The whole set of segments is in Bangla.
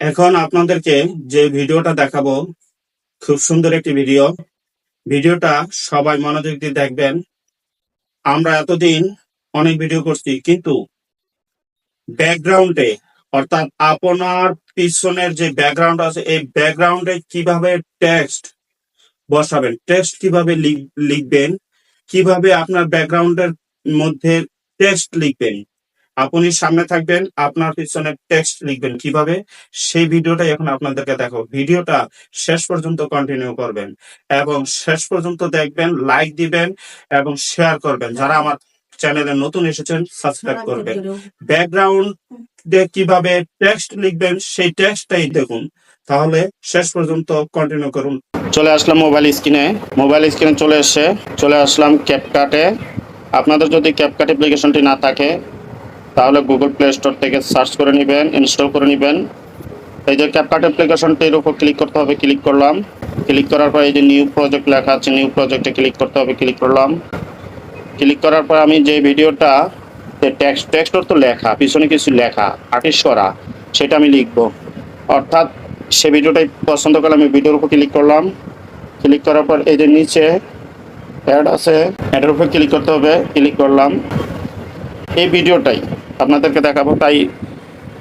এখন আপনাদেরকে যে ভিডিওটা দেখাবো, খুব সুন্দর একটি ভিডিও। ভিডিওটা সবাই মনোযোগ দিয়ে দেখবেন। আমরা এতদিন অনেক ভিডিও করছি, কিন্তু ব্যাকগ্রাউন্ডে, অর্থাৎ আপনার পিছনের যে ব্যাকগ্রাউন্ড আছে, এই ব্যাকগ্রাউন্ডে কীভাবে টেক্সট বসাবেন, টেক্সট কীভাবে লিখ- লিখবেন, কীভাবে আপনার ব্যাকগ্রাউন্ডের মধ্যে টেক্সট লিখবেন আপনি সামনে থাকবেন আপনার পিছনে টেক্সট লিখবেন কীভাবে সেই ভিডিওটাই এখন আপনাদেরকে দেখো ভিডিওটা শেষ পর্যন্ত কন্টিনিউ করবেন এবং শেষ পর্যন্ত দেখবেন লাইক দিবেন এবং শেয়ার করবেন। যারা আমার চ্যানেলে নতুন এসেছেন সাবস্ক্রাইব করবেন। ব্যাকগ্রাউন্ডে কীভাবে টেক্সট লিখবেন সেই টেক্সটটাই দেখুন। তাহলে শেষ পর্যন্ত কন্টিনিউ করুন। চলে আসলাম মোবাইল স্ক্রিনে মোবাইল স্ক্রিনে চলে এসে চলে আসলাম ক্যাপকাটে আপনাদের যদি ক্যাপকাট অ্যাপ্লিকেশনটি না থাকে তাহলে গুগল প্লে স্টোর থেকে সার্চ করে নেবেন ইনস্টল করে নেবেন। এই যে ক্যাপকাট অ্যাপ্লিকেশনটির উপর ক্লিক করতে হবে ক্লিক করলাম। ক্লিক করার পর এই যে নিউ প্রজেক্ট লেখা আছে নিউ প্রজেক্টে ক্লিক করতে হবে ক্লিক করলাম। ক্লিক করার পর আমি যে ভিডিওটা টেক্সট টেক্সট তো লেখা, পিছনে কিছু লেখা আর্টিস্ট করা, সেটা আমি লিখব। অর্থাৎ সে ভিডিওটাই পছন্দ করলে আমি ভিডিওর উপর ক্লিক করলাম। ক্লিক করার পর এই যে নিচে অ্যাড আছে অ্যাডের উপর ক্লিক করতে হবে ক্লিক করলাম। এই ভিডিওটাই আপনাদেরকে দেখাবো। তাই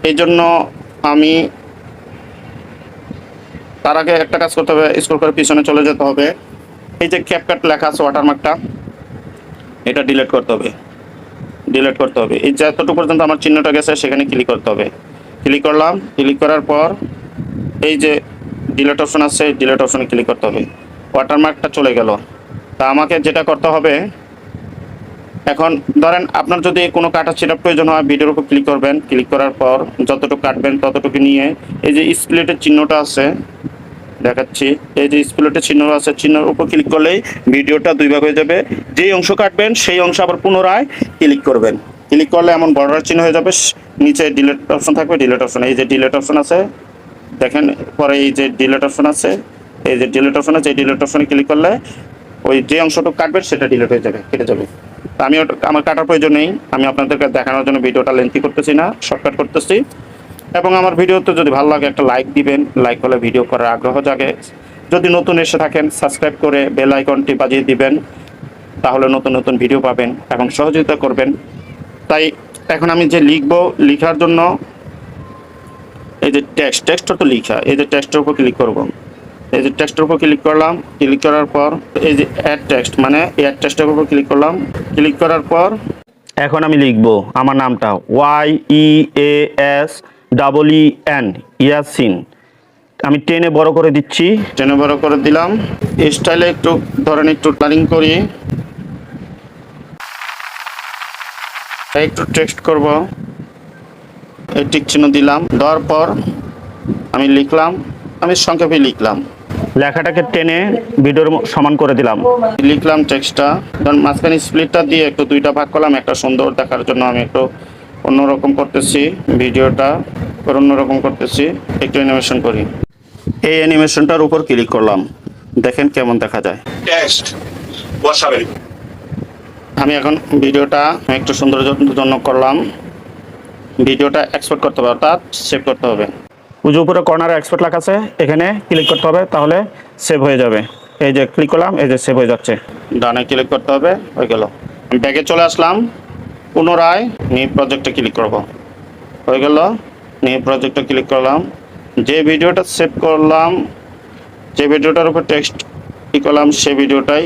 এই জন্য আমি তার আগে একটা কাজ করতে হবে স্ক্রল করে পিছনে চলে যেতে হবে। এই যে ক্যাপকাট লেখা আছে ওয়াটারমার্কটা এটা ডিলিট করতে হবে। ডিলিট করতে হবে। এই যতটুকু পর্যন্ত আমার চিহ্নটা গেছে, সেখানে ক্লিক করতে হবে। ক্লিক করলাম ক্লিক করার পর এই যে ডিলেট অপশন আছে ডিলেট অপশনে ক্লিক করতে হবে। ওয়াটারমার্কটা চলে গেল। তা আমাকে যেটা করতে হবে এখন ধরেন আপনার যদি কোনো কাটা ছিটার প্রয়োজন হয় ভিডিওর উপর ক্লিক করবেন। ক্লিক করার পর যতটুকু কাটবেন ততটুকু নিয়ে এই যে স্প্লিটের চিহ্নটা আছে, দেখাচ্ছি। এই যে স্প্লিটের চিহ্ন আছে, চিহ্নের উপর ক্লিক করলেই ভিডিওটা দুই ভাগ হয়ে যাবে। যেই অংশ কাটবেন, সেই অংশ আবার পুনরায় ক্লিক করবেন। ক্লিক করলে এমন বর্ডার চিহ্ন হয়ে যাবে। নিচে ডিলেট অপশন থাকবে ডিলেট অপশন এই যে ডিলেট অপশন আছে, দেখেন পরে এই যে ডিলেট অপশন আছে, এই যে ডিলেট অপশন আছে, এই ডিলেট অপশনে ক্লিক করলে ওই যে অংশটুকু কাটবেন, সেটা ডিলেট হয়ে যাবে, কেটে যাবে। আমি আমার কাটার প্রয়োজন নেই। আমি আপনাদেরকে দেখানোর জন্য ভিডিওটা লেন্থি করতেছি না শর্টকাট করতেছি। এবং আমার ভিডিওতে যদি ভালো লাগে একটা লাইক দিবেন। লাইক করলে ভিডিও করার আগ্রহ জাগে। যদি নতুন এসে থাকেন সাবস্ক্রাইব করে বেল আইকনটি বাজিয়ে দিবেন। তাহলে নতুন নতুন ভিডিও পাবেন এবং সহযোগিতা করবেন। তাই এখন আমি যে লিখব, লেখার জন্য এই যে টেক্সট টেক্সটটা তো লিখা, এই যে টেক্সটের উপর ক্লিক করব। এই যে টেক্সটের উপর ক্লিক করলাম ক্লিক করার পর এই যে অ্যাড টেক্সট মানে অ্যাড টেক্সটের উপর ক্লিক করলাম ক্লিক করার পর এখন আমি লিখব আমার নামটা Y E A S double E N Yasin. আমি টেনে বড় করে দিচ্ছি। টেনে বড় করে দিলাম। স্টাইলে একটু ধরেন একটু প্ল্যানিং করি। একটু টেক্সট করব। এই টিক চিহ্ন দিলাম। দেওয়ার পর আমি লিখলাম, আমি সংক্ষেপে লিখলাম। লেখাটাকে টেনে ভিডিওর সমান করে দিলাম। লিখলাম টেক্সটটা ধর মাঝখানে স্প্লিটটা দিয়ে একটু দুইটা ভাগ করলাম একটা সুন্দর দেখার জন্য আমি একটু অন্যরকম করতেছি ভিডিওটা অন্যরকম করতেছি একটু অ্যানিমেশন করি। এই অ্যানিমেশনটার উপর ক্লিক করলাম দেখেন কেমন দেখা যায়। টেক্সট বসাবেন আমি এখন ভিডিওটা একটু সুন্দর জন্য করলাম ভিডিওটা এক্সপোর্ট করতে হবে অর্থাৎ সেভ করতে হবে। উজু উপরে কর্নারে এক্সপোর্ট লেখা আছে, এখানে ক্লিক করতে হবে, তাহলে সেভ হয়ে যাবে। এই যে ক্লিক করলাম, এই যে সেভ হয়ে যাচ্ছে। ডানে ক্লিক করতে হবে, হয়ে গেল। আমি ব্যাগে চলে আসলাম, পুনরায় নিউ প্রজেক্টে ক্লিক করব। হয়ে গেল নিউ প্রজেক্টে ক্লিক করলাম। যে ভিডিওটা সেভ করলাম, যে ভিডিওটার উপর টেক্সট করলাম, সে ভিডিওটাই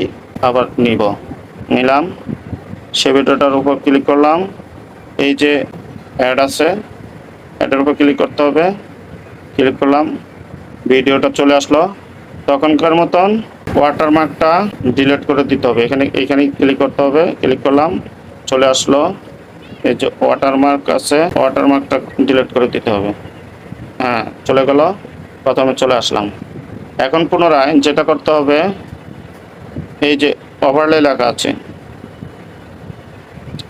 আবার নিব। নিলাম, সে ভিডিওটার উপর ক্লিক করলাম। এই যে অ্যাড আছে অ্যাডের উপর ক্লিক করতে হবে। ক্লিক করলাম, ভিডিওটা চলে আসলো। তখনকার মতন ওয়াটারমার্কটা ডিলিট করে দিতে হবে। এখানে এখানে ক্লিক করতে হবে ক্লিক করলাম, চলে আসলো। এই যে ওয়াটারমার্ক আছে ওয়াটারমার্কটা ডিলিট করে দিতে হবে। হ্যাঁ চলে গেল, প্রথমে চলে আসলাম। এখন পুনরায় যেটা করতে হবে, এই যে ওভারলে লেখা আছে,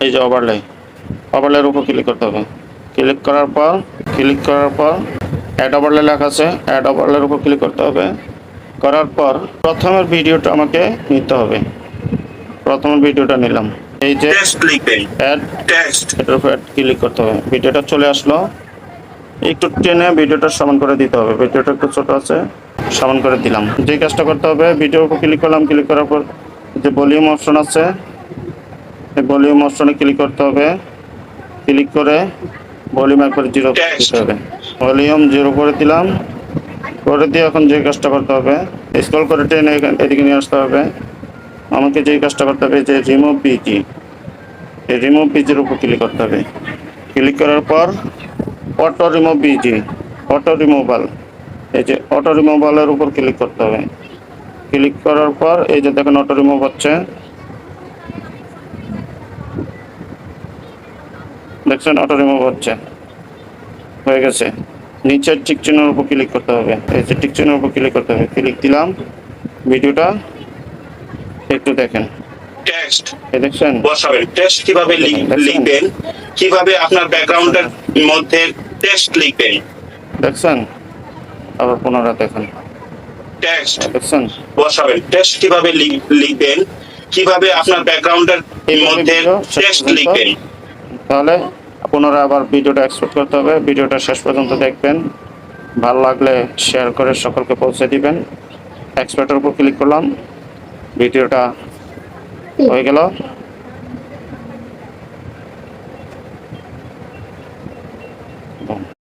এই যে ওভারলে ওভারলের উপর ক্লিক করতে হবে। ক্লিক করার পর ক্লিক করার পর অ্যাড ওভারলে লেখা আছে অ্যাড ওভারলের উপর ক্লিক করতে হবে। করার পর প্রথমের ভিডিওটা আমাকে নিতে হবে। প্রথমের ভিডিওটা নিলাম। এই যে অ্যাড টেক্সট এটার উপর ক্লিক করতে হবে। ভিডিওটা চলে আসলো। একটু টেনে ভিডিওটা সমান করে দিতে হবে। ভিডিওটা একটু ছোট আছে সমান করে দিলাম। যে কাজটা করতে হবে ভিডিওর উপর ক্লিক করলাম ক্লিক করার পর যে ভলিউম অপশন আছে এই ভলিউম অপশনে ক্লিক করতে হবে। ক্লিক করে ভলিউম একবার জিরো দিতে হবে। ভলিউম জিরো করে দিলাম। করে দিয়ে এখন যে কাজটা করতে হবে স্কল করে টেনে এদিকে নিয়ে আসতে হবে। আমাকে যেই কাজটা করতে হবে, যে রিমুভ পিজি এই রিমুভ পিজির উপর ক্লিক করতে হবে। ক্লিক করার পর auto remove PG auto removal এই যে অটো রিমুভালের উপর ক্লিক করতে হবে। ক্লিক করার পর এই যে দেখেন অটো রিমুভ হচ্ছে। দেখছেন অটো রিমুভ হচ্ছে। হয়ে গেছে। নিচের চিহ্নের উপর ক্লিক করতে হবে। এই যে চিহ্নের উপর ক্লিক করতে হবে। ক্লিক দিলাম। ভিডিওটা একটু দেখেন। টেক্সট দেখছেন? বসাবেন। টেক্সট কীভাবে লিখ- লিখবেন? কীভাবে আপনার ব্যাকগ্রাউন্ডের মধ্যে টেক্সট লিখবেন? দেখছেন? আবার পুনরায় দেখেন। টেক্সট দেখছেন? বসাবেন। টেক্সট কীভাবে লিখ- লিখবেন? কীভাবে আপনার ব্যাকগ্রাউন্ডের মধ্যে টেক্সট লিখবেন? তাহলে পুনরায় আবার ভিডিওটা এক্সপোর্ট করতে হবে। ভিডিওটা শেষ পর্যন্ত দেখবেন। ভালো লাগলে শেয়ার করে সকলকে পৌঁছে দিবেন। এক্সপোর্টের উপর ক্লিক করলাম। ভিডিওটা হয়ে গেল।